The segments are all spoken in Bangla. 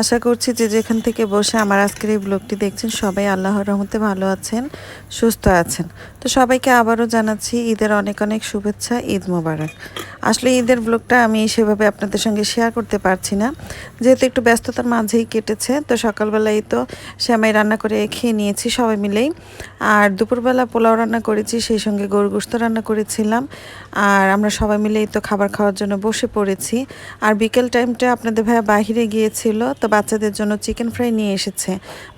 আশা করছি যে যেখান থেকে বসে আমার আজকের এই ব্লগটি দেখছেন, সবাই আল্লাহর রহমতে ভালো আছেন, সুস্থ আছেন। তো সবাইকে আবারও জানাচ্ছি ঈদের অনেক অনেক শুভেচ্ছা, ঈদ মোবারক। আসলে ঈদের ব্লগটা আমি সেভাবে আপনাদের সঙ্গে শেয়ার করতে পারছি না। যেহেতু একটু ব্যস্ততার মাঝেই কেটেছে, তো সকালবেলায় তো শ্যামাই রান্না করে খেয়ে নিয়েছি সবাই মিলেই। আর দুপুরবেলা পোলাও রান্না করেছি, সেই সঙ্গে গরু গোস্ত রান্না করেছিলাম। আর আমরা সবাই মিলেই তো খাবার খাওয়ার জন্য বসে পড়েছি। আর বিকেল টাইমটা আপনাদের ভাইয়া বাহিরে গিয়েছিল তো বাচ্চাদের জন্য চিকেন ফ্রাই নিয়ে এসেছে।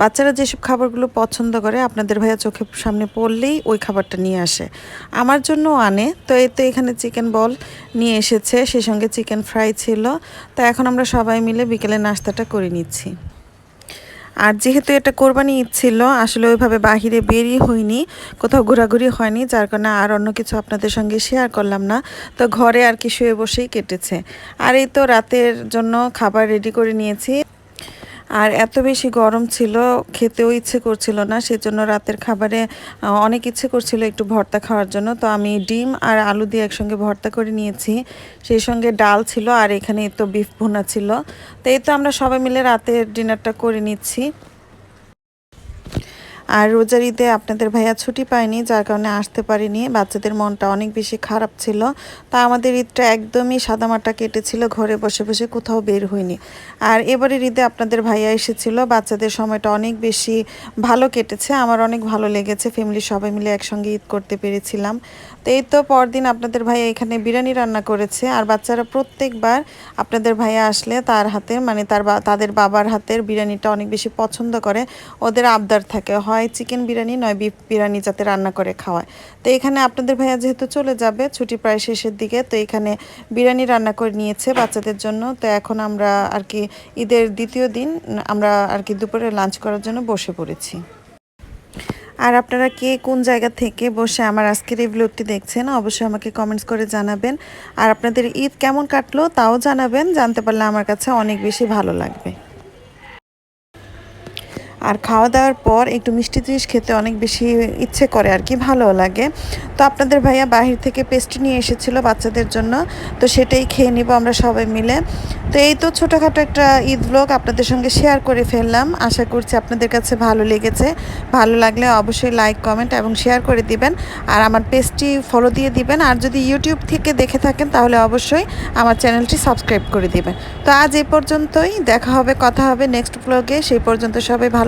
বাচ্চারা যেসব খাবারগুলো পছন্দ করে, আপনাদের ভাইয়া চোখে সামনে পড়লেই ওই খাবারটা নিয়ে আসে। আমার জন্য আনে, তো এই তো এখানে চিকেন বল নিয়ে এসেছে, সেই সঙ্গে চিকেন ফ্রাই ছিল। তো এখন আমরা সবাই মিলে বিকেলে নাস্তাটা করে নিচ্ছি। আর যেহেতু এটা কোরবানি ছিল, আসলে ওইভাবে বাহিরে বেরিয়ে হয়নি, কোথাও ঘোরাঘুরি হয়নি, যার কারণে আর অন্য কিছু আপনাদের সঙ্গে শেয়ার করলাম না। তো ঘরে আর কি শুয়ে বসেই কেটেছে। আর এই তো রাতের জন্য খাবার রেডি করে নিয়েছি। আর এত বেশি গরম ছিল, খেতেও ইচ্ছে করছিল না, সেজন্য রাতের খাবারে অনেক ইচ্ছে করছিল একটু ভর্তা খাওয়ার জন্য। তো আমি ডিম আর আলু দিয়ে একসঙ্গে ভর্তা করে নিয়েছি। সেই সঙ্গে ডাল ছিল আর এখানে তো বিফ ভুনা ছিল। তো এই তো আমরা সবাই মিলে রাতের ডিনারটা করে নিচ্ছি। আর রোজার ঈদে আপনাদের ভাইয়া ছুটি পায়নি, যার কারণে আসতে পারিনি। বাচ্চাদের মনটা অনেক বেশি খারাপ ছিল। তা আমাদের ঈদটা একদমই সাদামাটা কেটেছিল, ঘরে বসে বসে কোথাও বের হয়নি আর এবারের ঈদে আপনাদের ভাইয়া এসেছিল, বাচ্চাদের সময়টা অনেক বেশি ভালো কেটেছে, আমার অনেক ভালো লেগেছে ফ্যামিলি সবাই মিলে একসঙ্গে ঈদ করতে পেরেছিলাম। তো এই তো পরদিন আপনাদের ভাইয়া এখানে বিরিয়ানি রান্না করেছে, আর বাচ্চারা প্রত্যেকবার আপনাদের ভাইয়া আসলে তার হাতে মানে তার তাদের বাবার হাতের বিরিয়ানিটা অনেক বেশি পছন্দ করে, ওদের আবদার থাকে। হয় হয় চিকেন বিরিয়ানি, নয় বিফ বিরিয়ানি যাতে রান্না করে খাওয়ায়। তো এখানে আপনাদের ভাইয়া যেহেতু চলে যাবে, ছুটি প্রায় শেষের দিকে, তো এখানে বিরিয়ানি রান্না করে নিয়েছে বাচ্চাদের জন্য। তো এখন আমরা আর কি ঈদের দ্বিতীয় দিন, আমরা আর কি দুপুরে লাঞ্চ করার জন্য বসে পড়েছি। আর আপনারা কে কোন জায়গা থেকে বসে আমার আজকের এই ব্লগটি দেখছেন, অবশ্যই আমাকে কমেন্টস করে জানাবেন। আর আপনাদের ঈদ কেমন কাটলো তাও জানাবেন, জানতে পারলে আমার কাছে অনেক বেশি ভালো লাগবে। আর খাওয়া দাওয়ার পর একটু মিষ্টি জিনিস খেতে অনেক বেশি ইচ্ছে করে আর কি ভালো লাগে। তো আপনাদের ভাইয়া বাহির থেকে পেস্ট্রি নিয়ে এসেছিল বাচ্চাদের জন্য, তো সেটাই খেয়ে নিব আমরা সবাই মিলে। তো এই তো ছোটোখাটো একটা ঈদ ব্লগ আপনাদের সঙ্গে শেয়ার করে ফেললাম। আশা করছি আপনাদের কাছে ভালো লেগেছে। ভালো লাগলে অবশ্যই লাইক কমেন্ট এবং শেয়ার করে দিবেন। আর আমার পেজটি ফলো দিয়ে দিবেন। আর যদি ইউটিউব থেকে দেখে থাকেন, তাহলে অবশ্যই আমার চ্যানেলটি সাবস্ক্রাইব করে দিবেন। তো আজ এই পর্যন্তই। দেখা হবে, কথা হবে নেক্সট ব্লগে সেই পর্যন্ত সবাই